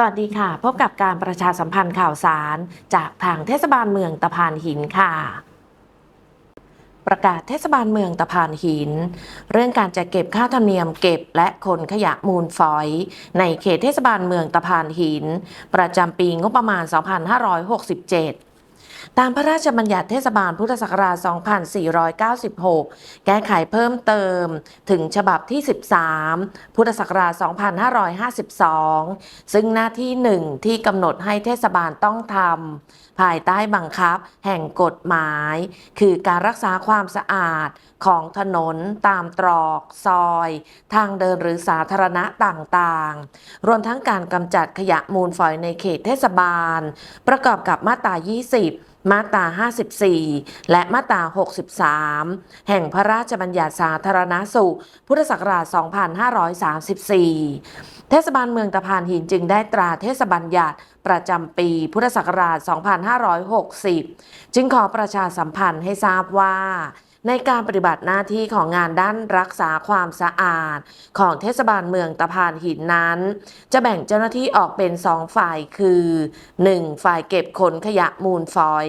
สวัสดีค่ะ พบกับการประชาสัมพันธ์ข่าวสาร จากทางเทศบาลเมืองตะพานหินค่ะ ประกาศเทศบาลเมืองตะพานหิน เรื่องการจะเก็บค่าธรรมเนียมเก็บและขนขยะมูลฝอย ในเขตเทศบาลเมืองตะพานหิน ประจำปีงบประมาณ 2567 ตามพระราชบัญญัติเทศบาลพุทธศักราช 2496 แก้ไขเพิ่มเติมถึงฉบับที่ 13 พุทธศักราช 2552 ซึ่งหน้าที่หนึ่งที่กำหนดให้เทศบาลต้องทำภายใต้บังคับแห่งกฎหมาย คือการรักษาความสะอาดของถนนตามตรอกซอย ทางเดินหรือสาธารณะต่างๆ รวมทั้งการกำจัดขยะมูลฝอยในเขตเทศบาล ประกอบกับมาตรา 20มาตรา 54 และมาตรา 63 แห่งพระราชบัญญัติสาธารณสุข พุทธศักราช 2534 เทศบาลเมืองตะพานหินจึงได้ตราเทศบัญญัติประจำปีพุทธศักราช 2560 จึงขอประชาสัมพันธ์ให้ทราบว่า ในการปฏิบัติหน้าที่ของงานด้านรักษาความสะอาด ของเทศบาลเมืองตะพานหินนั้น จะแบ่งเจ้าหน้าที่ออกเป็น 2 ฝ่ายคือ 1. ฝ่ายเก็บขนขยะมูลฝอย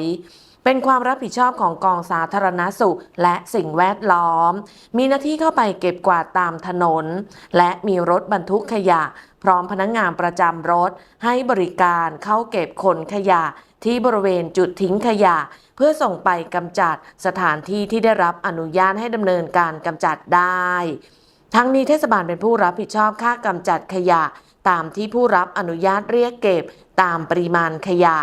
เป็นความรับผิดชอบของกองสาธารณสุข และสิ่งแวดล้อม มีหน้าที่เข้าไปเก็บกวาดตามถนน และมีรถบรรทุกขยะ พร้อมพนักงงานประจำรถ ให้บริการเข้าเก็บขนขยะ ที่บริเวณจุดทิ้งขยะ เพื่อส่งไปกำจัดสถานที่ที่ได้รับอนุญาตให้ดำเนินการกำจัดได้ ทั้งนี้เทศบาลเป็นผู้รับผิดชอบค่ากำจัดขยะ ตามที่ผู้รับอนุญาตเรียกเก็บตามปริมาณขยะ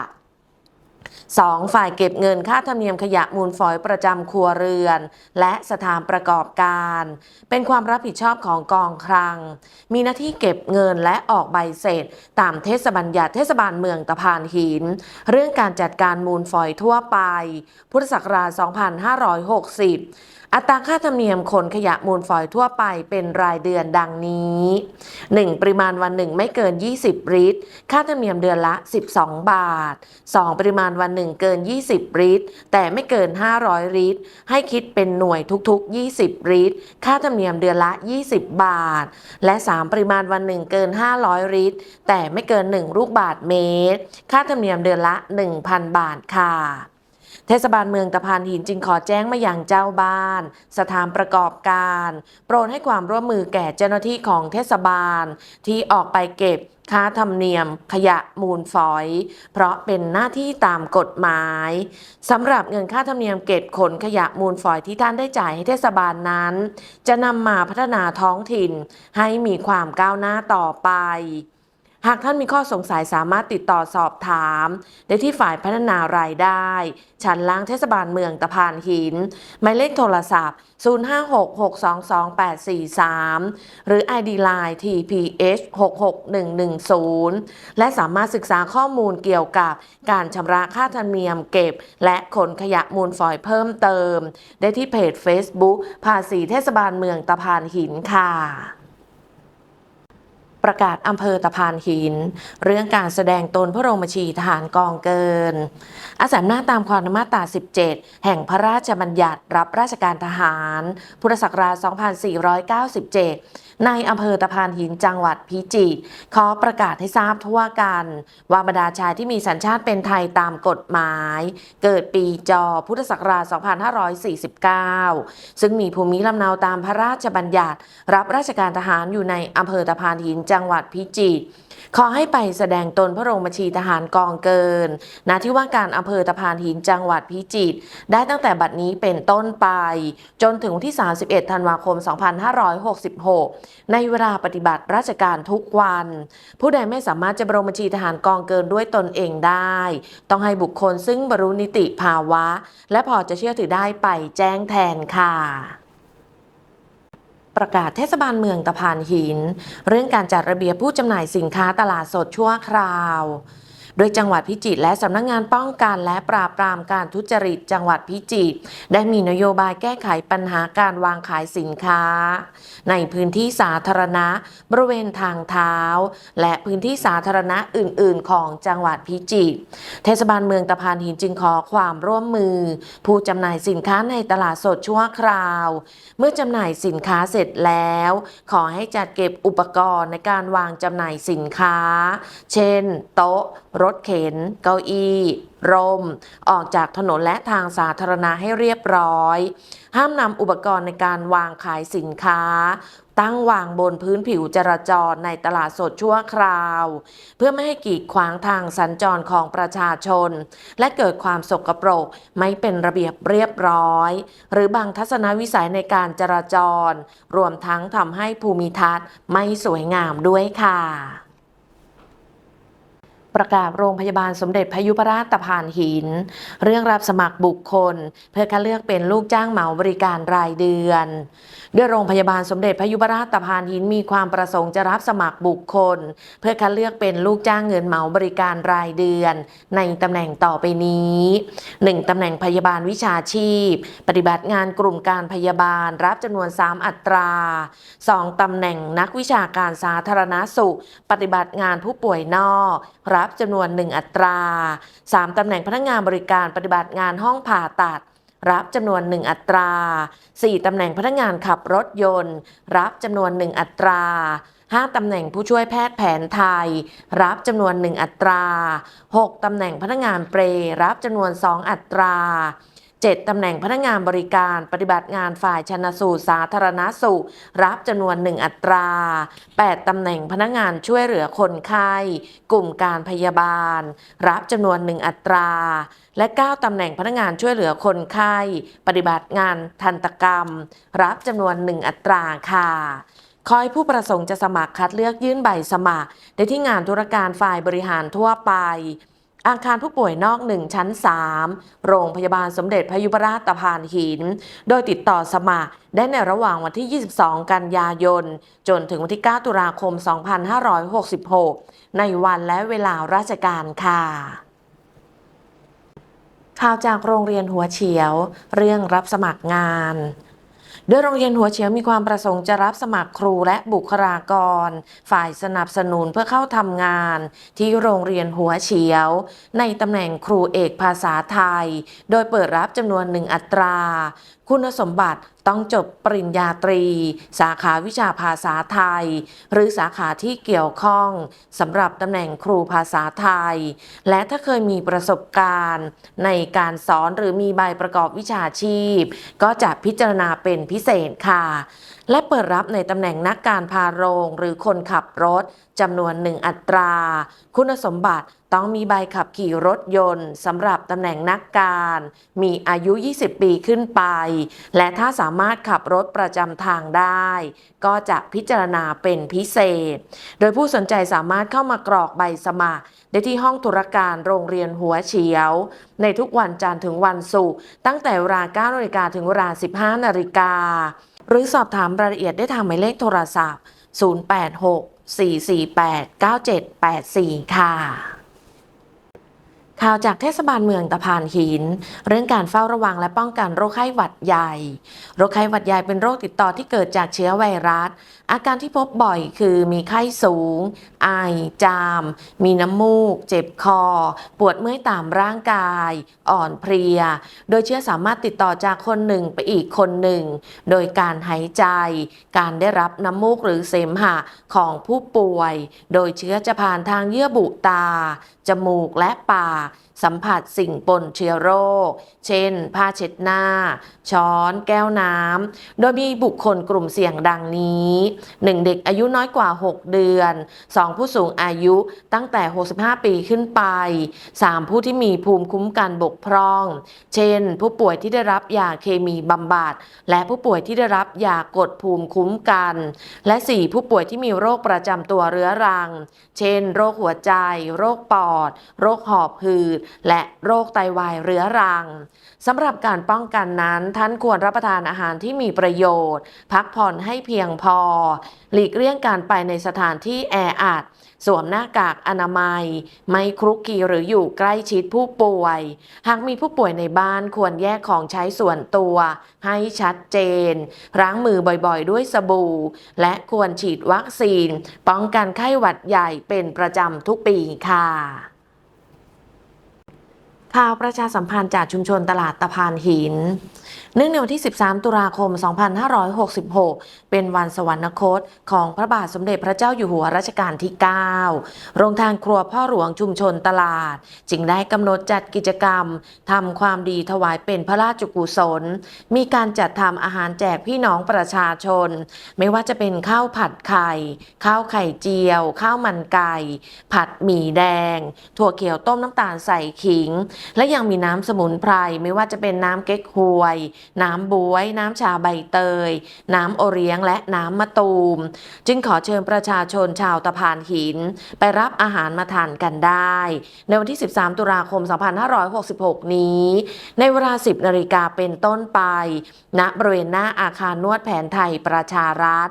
2. ฝ่ายเก็บเงินค่าธรรมเนียมขยะมูลฝอยประจำครัวเรือน และสถานประกอบการ เป็นความรับผิดชอบของกองคลัง มีหน้าที่เก็บเงินและออกใบเสร็จ ตามเทศบัญญัติเทศบาลเมืองตะพานหิน เรื่องการจัดการมูลฝอยทั่วไป พุทธศักราช 2560อัตราค่าธรรมเนียมขนขยะมูลฝอยทั่วไปเป็นรายเดือนดังนี้ 1. ปริมาณวันหนึ่งไม่เกิน 20 ลิตร ค่าธรรมเนียมเดือนละ 12 บาท 2. ปริมาณวันหนึ่งเกิน 20 ลิตร แต่ไม่เกิน 500 ลิตร ให้คิดเป็นหน่วยทุกๆ 20 ลิตร ค่าธรรมเนียมเดือนละ 20 บาท และ 3. ปริมาณวันหนึ่งเกิน 500 ลิตร แต่ไม่เกิน 1 ลูกบาทเมตร ค่าธรรมเนียมเดือนละ 1,000 บาทค่ะเทศบาลเมืองตะพานหินจึงขอแจ้งมาอย่างเจ้าบ้าน สถานประกอบการ โปรดให้ความร่วมมือแก่เจ้าหน้าที่ของเทศบาล ที่ออกไปเก็บ ค่าธรรมเนียมขยะมูลฝอย เพราะเป็นหน้าที่ตามกฎหมายสำหรับเงินค่าธรรมเนียมเก็บขนขยะมูลฝอยที่ท่านได้จ่ายให้เทศบาลนั้น จะนำมาพัฒนาท้องถิ่นให้มีความก้าวหน้าต่อไป หากท่านมีข้อสงสัยสามารถติดต่อสอบถาม ได้ที่ฝ่ายพัฒนารายได้ ชั้นล่างเทศบาลเมืองตะพานหิน หมายเลขโทรศัพท์ 056622843 หรือ ID Line TPH 66110 และสามารถศึกษาข้อมูลเกี่ยวกับการชำระค่าธรรมเนียมเก็บ และขนขยะมูลฝอยเพิ่มเติม ได้ที่เพจ Facebook ภาษีเทศบาลเมืองตะพานหินค่ะ ประกาศอำเภอตะพานหิน เรื่องการแสดงตนพระบรมชีทหารกองเกิน อาศัยหน้าตามความนมาตรา 17 แห่งพระราชบัญญัติรับราชการทหาร พุทธศักราช 2497 ในอำเภอตะพานหินจังหวัดพิจิตรขอประกาศให้ทราบทั่วกัน ว่าบรรดาชายที่มีสัญชาติเป็นไทยตามกฎหมาย เกิดปีจอพุทธศักราช 2549 ซึ่งมีภูมิลำเนาตามพระราชบัญญัติ รับราชการทหารอยู่ในอำเภอตะพานหินจัังหวัดพิจิตรขอให้ไปแสดงตนพระบรมบัญชีทหารกองเกินณที่ว่าการอำเภอตะพานหินจังหวัดพิจิตรได้ตั้งแต่บัดนี้เป็นต้นไป จนถึงวันที่ 31 ธันวาคม 2566 ในเวลาปฏิบัติราชการทุกวัน ผู้ใดไม่สามารถจะบรมบัญชีทหารกองเกินด้วยตนเองได้ ต้องให้บุคคลซึ่งบรรลุนิติภาวะ และพอจะเชื่อถือได้ไปแจ้งแทนค่ะ ประกาศเทศบาลเมืองตะพานหิน เรื่องการจัดระเบียบผู้จำหน่ายสินค้าตลาดสดชั่วคราว โดยจังหวัดพิจิตรและสำนักงานป้องกันและปราบปรามการทุจริตจังหวัดพิจิตรได้มีนโยบายแก้ไขปัญหาการวางขายสินค้า ในพื้นที่สาธารณะ บริเวณทางเท้า และพื้นที่สาธารณะอื่น ๆ ของจังหวัดพิจิตรเทศบาลเมืองตะพานหินจึงขอความร่วมมือ ผู้จำหน่ายสินค้าในตลาดสดชั่วคราว เมื่อจำหน่ายสินค้าเสร็จแล้ว ขอให้จัดเก็บอุปกรณ์ในการวางจำหน่ายสินค้า เช่น โต๊ะรถเข็น เก้าอี้ร่ม ออกจากถนนและทางสาธารณะให้เรียบร้อย ห้ามนำอุปกรณ์ในการวางขายสินค้า ตั้งวางบนพื้นผิวจราจรในตลาดสดชั่วคราว เพื่อไม่ให้กีดขวางทางสัญจรของประชาชน และเกิดความสกปรกไม่เป็นระเบียบเรียบร้อย หรือบางทัศนวิสัยในการจราจร รวมทั้งทำให้ภูมิทัศน์ไม่สวยงามด้วยค่ะ ประกาศโรงพยาบาลสมเด็จพยุพราชตะพานหิน เรื่องรับสมัครบุคคล เพื่อคัดเลือกเป็นลูกจ้างเหมาบริการรายเดือนด้วยโรงพยาบาลสมเด็จพยุพราชตะพานหินมีความประสงค์จะรับสมัครบุคคล เพื่อคัดเลือกเป็นลูกจ้างเงินเหมาบริการรายเดือน ในตำแหน่งต่อไปนี้ 1. ตำแหน่งพยาบาลวิชาชีพ ปฏิบัติงานกลุ่มการพยาบาลรับจำนวน 3 อัตรา 2. ตำแหน่งนักวิชาการสาธารณสุข ปฏิบัติงานผู้ป่วยนอกรับับจำนวน 1 อัตรา 3. ตำแหน่งพนักงานบริการปฏิบัติงานห้องผ่าตัด รับจำนวน 1 อัตรา 4. ตำแหน่งพนักงานขับรถยนต์ รับจำนวน 1 อัตรา 5. ตำแหน่งผู้ช่วยแพทย์แผนไทย รับจำนวน 1 อัตรา 6. ตำแหน่งพนักงานเปรย์รับจำนวน 2 อัตรา 7. ตำแหน่งพนักงานบริการปฏิบัติงานฝ่ายชนสูตรสาธารณสุข รับจำนวน 1 อัตรา 8. ตำแหน่งพนักงานช่วยเหลือคนไข้กลุ่มการพยาบาล รับจำนวน 1 อัตรา และ 9 ตำแหน่งพนักงานช่วยเหลือคนไข้ปฏิบัติงานทันตกรรม รับจำนวน 1 อัตราค่ะคอยผู้ประสงค์จะสมัครคัดเลือกยื่นใบสมัคร ได้ที่งานธุรการฝ่ายบริหารทั่วไป อาคารผู้ป่วยนอก 1 ชั้น 3 โรงพยาบาลสมเด็จพยุพราชตะพานหิน โดยติดต่อสมัครได้ในระหว่างวันที่ 22 กันยายน จนถึงวันที่ 9 ตุลาคม 2566 ในวันและเวลาราชการค่ะข่าวจากโรงเรียนหัวเฉียว เรื่องรับสมัครงาน โดยโรงเรียนหัวเฉียวมีความประสงค์จะรับสมัครครูและบุคลากร ฝ่ายสนับสนุนเพื่อเข้าทำงาน ที่โรงเรียนหัวเฉียว ในตำแหน่งครูเอกภาษาไทย โดยเปิดรับจำนวนหนึ่งอัตราคุณสมบัติต้องจบปริญญาตรี สาขาวิชาภาษาไทย หรือสาขาที่เกี่ยวข้องสำหรับตำแหน่งครูภาษาไทย และถ้าเคยมีประสบการณ์ ในการสอนหรือมีใบประกอบวิชาชีพ ก็จะพิจารณาเป็นพิเศษค่ะ และเปิดรับในตำแหน่งนักการพาโรงหรือคนขับรถจำนวนหนึ่งอัตรา คุณสมบัติต้องมีใบขับขี่รถยนต์สำหรับตำแหน่งนักการ มีอายุ 20 ปีขึ้นไป และถ้าสามารถขับรถประจำทางได้ ก็จะพิจารณาเป็นพิเศษ โดยผู้สนใจสามารถเข้ามากรอกใบสมัคร ได้ที่ห้องธุรการโรงเรียนหัวเฉียว ในทุกวันจันทร์ถึงวันศุกร์ตั้งแต่เวลา9นาฬิกาถึงเวลา 15นาฬิกา หรือสอบถามรายละเอียดได้ทางหมายเลขโทรศัพท์ 086 448 9784 ค่ะ ข่าวจากเทศบาลเมืองตะพานหิน เรื่องการเฝ้าระวังและป้องกันโรคไข้หวัดใหญ่ โรคไข้หวัดใหญ่เป็นโรคติดต่อที่เกิดจากเชื้อไวรัส อาการที่พบบ่อยคือมีไข้สูง ไอ จาม มีน้ำมูก เจ็บคอ ปวดเมื่อยตามร่างกาย อ่อนเพลีย โดยเชื้อสามารถติดต่อจากคนหนึ่งไปอีกคนหนึ่ง โดยการหายใจ การได้รับน้ำมูกหรือเสมหะของผู้ป่วย โดยเชื้อจะผ่านทางเยื่อบุตา จมูกและปากสัมผัสสิ่งปนเชื้อโรค เช่น ผ้าเช็ดหน้า ช้อน แก้วน้ำ โดยมีบุคคลกลุ่มเสี่ยงดังนี้ 1. เด็กอายุน้อยกว่า 6 เดือน 2. ผู้สูงอายุตั้งแต่ 65 ปีขึ้นไป 3. ผู้ที่มีภูมิคุ้มกันบกพร่อง เช่น ผู้ป่วยที่ได้รับยาเคมีบำบัด และผู้ป่วยที่ได้รับยากดภูมิคุ้มกัน และ 4. ผู้ป่วยที่มีโรคประจำตัวเรื้อรัง เช่น โรคหัวใจ โรคปอด โรคหอบหืืดและโรคไตวายเรื้อรังสำหรับการป้องกันนั้น ท่านควรรับประทานอาหารที่มีประโยชน์ พักผ่อนให้เพียงพอ หลีกเลี่ยงการไปในสถานที่แออัดสวมหน้ากากอนามัย ไม่ครุกคีหรืออยู่ใกล้ชิดผู้ป่วย หากมีผู้ป่วยในบ้านควรแยกของใช้ส่วนตัว ให้ชัดเจน ล้างมือบ่อยๆ ด้วยสบู่ และควรฉีดวัคซีน ป้องกันไข้หวัดใหญ่เป็นประจำทุกปีค่ะ ข่าวประชาสัมพันธ์จากชุมชนตลาดตะพานหิน เนื่องในวันที่ 13 ตุลาคม 2566 เป็นวันสวรรคตของพระบาทสมเด็จพระเจ้าอยู่หัวรัชกาลที่ 9 โรงทานครัวพ่อหลวงชุมชนตลาด จึงได้กำหนดจัดกิจกรรมทำความดีถวายเป็นพระราชกุศล มีการจัดทำอาหารแจกพี่น้องประชาชน ไม่ว่าจะเป็นข้าวผัดไข่ ข้าวไข่เจียว ข้าวมันไก่ ผัดหมี่แดง ถั่วเขียวต้มน้ำตาลใส่ขิงและยังมีน้ำสมุนไพรไม่ว่าจะเป็นน้ำเก๊กฮวย น้ำบวย น้ำชาใบเตย น้ำโอเลี้ยงและน้ำมะตูม จึงขอเชิญประชาชนชาวตะพานหิน ไปรับอาหารมาทานกันได้ ในวันที่ 13 ตุลาคม 2566 นี้ ในเวลา 10 นาฬิกาเป็นต้นไปณบริเวณหน้าอาคารนวดแผนไทยประชารัฐ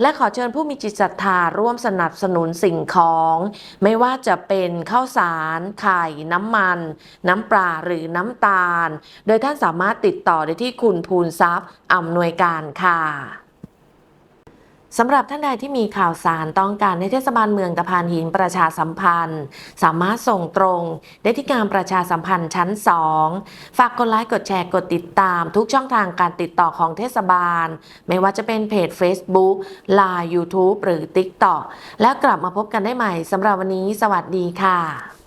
และขอเชิญผู้มีจิตศรัทธาร่วมสนับสนุนสิ่งของ ไม่ว่าจะเป็นข้าวสาร ไข่ น้ำมัน น้ำปลาหรือน้ำตาล โดยท่านสามารถติดต่อได้ที่คุณภูนทรัพย์อำนวยการค่ะ สำหรับท่านใดที่มีข่าวสารต้องการในเทศบาลเมืองตะพานหินประชาสัมพันธ์ สามารถส่งตรงได้ที่การประชาสัมพันธ์ชั้น 2 ฝากกดไลค์กดแชร์กดติดตาม ทุกช่องทางการติดต่อของเทศบาล ไม่ว่าจะเป็นเพจ Facebook Line YouTube หรือ TikTok แล้วกลับมาพบกันได้ใหม่สำหรับวันนี้ สวัสดีค่ะ